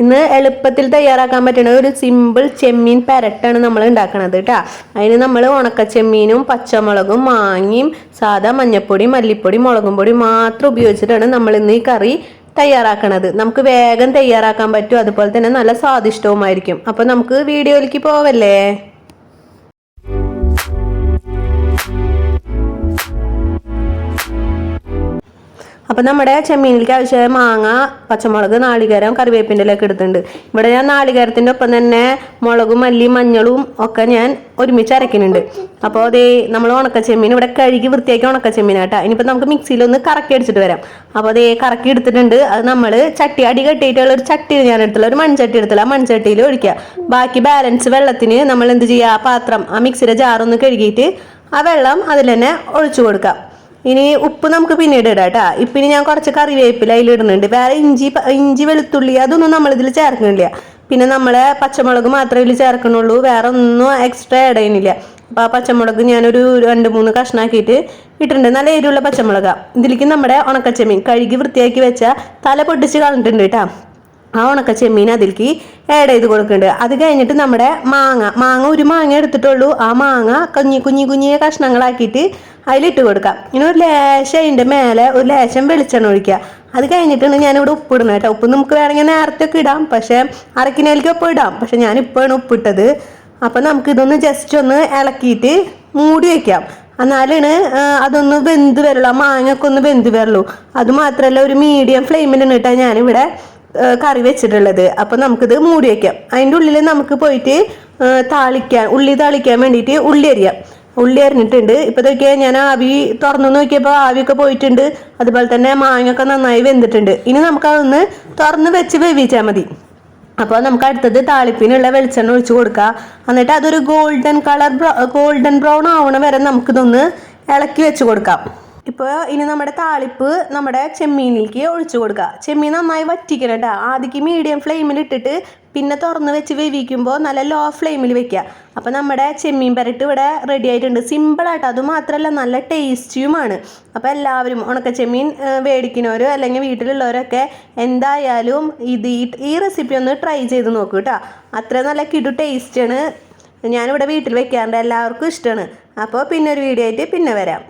ഇന്ന് എളുപ്പത്തിൽ തയ്യാറാക്കാൻ പറ്റുന്ന ഒരു സിമ്പിൾ ചെമ്മീൻ പെരട്ടാണ് നമ്മൾ ഉണ്ടാക്കുന്നത് കേട്ടോ അതിന് നമ്മൾ ഉണക്ക ചെമ്മീനും പച്ചമുളകും മാങ്ങയും സാധാ മഞ്ഞപ്പൊടി മല്ലിപ്പൊടി മുളകും പൊടി മാത്രം ഉപയോഗിച്ചിട്ടാണ് നമ്മൾ ഇന്ന് ഈ കറി തയ്യാറാക്കണത്. നമുക്ക് വേഗം തയ്യാറാക്കാൻ പറ്റും. അതുപോലെ തന്നെ നല്ല സ്വാദിഷ്ടവുമായിരിക്കും. അപ്പോൾ നമുക്ക് വീഡിയോയിലേക്ക് പോവല്ലേ? അപ്പം നമ്മുടെ ചെമ്മീനിലേക്ക് ആവശ്യമായ മാങ്ങ പച്ചമുളക് നാളികേരം കറിവേപ്പിന്റെ ഇലയൊക്കെ എടുത്തിട്ടുണ്ട്. ഇവിടെ ഞാൻ നാളികേരത്തിന്റെ ഒപ്പം തന്നെ മുളകും മല്ലി മഞ്ഞളും ഒക്കെ ഞാൻ ഒരുമിച്ച് അരക്കുന്നുണ്ട് അപ്പോൾ അതേ നമ്മൾ ഉണക്ക ചെമ്മീൻ ഇവിടെ കഴുകി വൃത്തിയാക്കി ഉണക്ക ചെമ്മീനാട്ടാ ഇനിയിപ്പോൾ നമുക്ക് മിക്സിയിലൊന്ന് കറക്കി അടിച്ചിട്ട് വരാം. അപ്പോൾ അതേ കറക്കി എടുത്തിട്ടുണ്ട്. അത് നമ്മൾ ചട്ടി അടി കെട്ടിയിട്ടുള്ള ഒരു ചട്ടി ഞാൻ എടുത്തില്ല ഒരു മൺചട്ടി എടുത്തില്ല ആ മൺചട്ടിയിൽ ഒഴിക്കുക. ബാക്കി ബാലൻസ് വെള്ളത്തിന് നമ്മൾ എന്ത് ചെയ്യുക? ആ പാത്രം ആ മിക്സിയുടെ ജാറൊന്ന് കഴുകിയിട്ട് ആ വെള്ളം അതിൽ തന്നെ ഒഴിച്ചു കൊടുക്കാം ഇനി ഉപ്പ് നമുക്ക് പിന്നീട് ഇടാം കേട്ടോ. ഇപ്പൊ ഇനി ഞാൻ കുറച്ച് കറിവേപ്പില അതിൽ ഇടുന്നുണ്ട് വേറെ ഇഞ്ചി ഇഞ്ചി വെളുത്തുള്ളി അതൊന്നും നമ്മളിതിൽ ചേർക്കുന്നില്ല. പിന്നെ നമ്മളെ പച്ചമുളക് മാത്രമേ ഇതിൽ ചേർക്കണുള്ളൂ വേറെ ഒന്നും എക്സ്ട്രാ ആഡ് ചെയ്യുന്നില്ല. അപ്പോൾ ആ പച്ചമുളക് ഞാനൊരു രണ്ട് മൂന്ന് കഷ്ണാക്കിയിട്ട് ഇട്ടിട്ടുണ്ട്. നല്ല എരിവുള്ള പച്ചമുളകാണ് ഇതിലേക്ക് നമ്മുടെ ഉണക്കച്ചെമ്മീൻ കഴുകി വൃത്തിയാക്കി വെച്ച തല പൊട്ടിച്ച് കളഞ്ഞിട്ടുണ്ട് കേട്ടോ. ആ ഉണക്ക ചെമ്മീൻ അതിലേക്ക് ആഡ് ചെയ്ത് കൊടുക്കുന്നുണ്ട് അത് കഴിഞ്ഞിട്ട് നമ്മുടെ മാങ്ങ മാങ്ങ ഒരു മാങ്ങ എടുത്തിട്ടുള്ളൂ. ആ മാങ്ങ കുഞ്ഞി കുഞ്ഞി കുഞ്ഞിയെ കഷ്ണങ്ങളാക്കിയിട്ട് അതിലിട്ട് കൊടുക്കാം. ഇനി ഒരു ലേശം അതിന്റെ മേലെ ഒരു ലേശം വെളിച്ചെണ്ണ ഒഴിക്കുക. അത് കഴിഞ്ഞിട്ടാണ് ഞാനിവിടെ ഉപ്പിടുന്നത് കേട്ടോ. ഉപ്പ് നമുക്ക് വേണമെങ്കിൽ നേരത്തെ ഒക്കെ ഇടാം. പക്ഷേ അരക്കിനേലേക്ക് ഉപ്പ് ഇടാം. പക്ഷെ ഞാൻ ഇപ്പോഴാണ് ഉപ്പിട്ടത് അപ്പം നമുക്ക് ഇതൊന്ന് ജസ്റ്റ് ഒന്ന് ഇളക്കിയിട്ട് മൂടി വയ്ക്കാം എന്നാലാണ് അതൊന്ന് വെന്ത് വരുള്ളൂ. ആ മാങ്ങയൊക്കെ ഒന്ന് വെന്ത് വരുള്ളൂ. അത് മാത്രമല്ല ഒരു മീഡിയം ഫ്ലെയിമിൽ നിന്നിട്ടാണ് ഞാനിവിടെ കറി വെച്ചിട്ടുള്ളത്. അപ്പോൾ നമുക്കിത് മൂടി വെക്കാം. അതിന്റെ ഉള്ളിൽ നമുക്ക് പോയിട്ട് താളിക്കാൻ ഉള്ളി താളിക്കാൻ വേണ്ടിയിട്ട് ഉള്ളി അരിയാം. ഉള്ളി അരിഞ്ഞിട്ടുണ്ട്. ഇപ്പോൾ നോക്കിയാൽ ഞാൻ ആവി തുറന്നു നോക്കിയപ്പോൾ ആവിയൊക്കെ പോയിട്ടുണ്ട്. അതുപോലെ തന്നെ മാങ്ങയൊക്കെ നന്നായി വെന്തിട്ടുണ്ട്. ഇനി നമുക്ക് അതൊന്ന് തുറന്ന് വെച്ച് വേവിച്ചാൽ മതി. അപ്പോൾ നമുക്ക് അടുത്തത് താളിപ്പിനുള്ള വെളിച്ചെണ്ണ ഒഴിച്ച് കൊടുക്കുക എന്നിട്ട് അതൊരു ഗോൾഡൻ കളർ ഗോൾഡൻ ബ്രൗൺ ആവണ വരെ നമുക്കിതൊന്ന് ഇളക്കി വെച്ച് കൊടുക്കാം. ഇപ്പോൾ ഇനി നമ്മുടെ താളിപ്പ് നമ്മുടെ ചെമ്മീനിലേക്ക് ഒഴിച്ചു കൊടുക്കുക. ചെമ്മീൻ നന്നായി വറ്റിക്കണം കേട്ടോ ആദ്യം മീഡിയം ഫ്ലെയിമിൽ ഇട്ടിട്ട് പിന്നെ തുറന്ന് വെച്ച് വേവിക്കുമ്പോൾ നല്ല ലോ ഫ്ലെയിമിൽ വെക്കുക. അപ്പോൾ നമ്മുടെ ചെമ്മീൻ പെരട്ട് ഇവിടെ റെഡി ആയിട്ടുണ്ട്. സിമ്പിളായിട്ട് അത് മാത്രമല്ല നല്ല ടേസ്റ്റിയുമാണ് അപ്പോൾ എല്ലാവരും ഉണക്ക ചെമ്മീൻ മേടിക്കുന്നവരോ അല്ലെങ്കിൽ വീട്ടിലുള്ളവരൊക്കെ എന്തായാലും ഇത് ഈ റെസിപ്പി ഒന്ന് ട്രൈ ചെയ്ത് നോക്കൂ കേട്ടോ അത്ര നല്ല കിടു ടേസ്റ്റാണ് ഞാനിവിടെ വീട്ടിൽ വെക്കാറുണ്ട്. എല്ലാവർക്കും ഇഷ്ടമാണ്. അപ്പോൾ പിന്നെ ഒരു വീഡിയോ ആയിട്ട് പിന്നെ വരാം.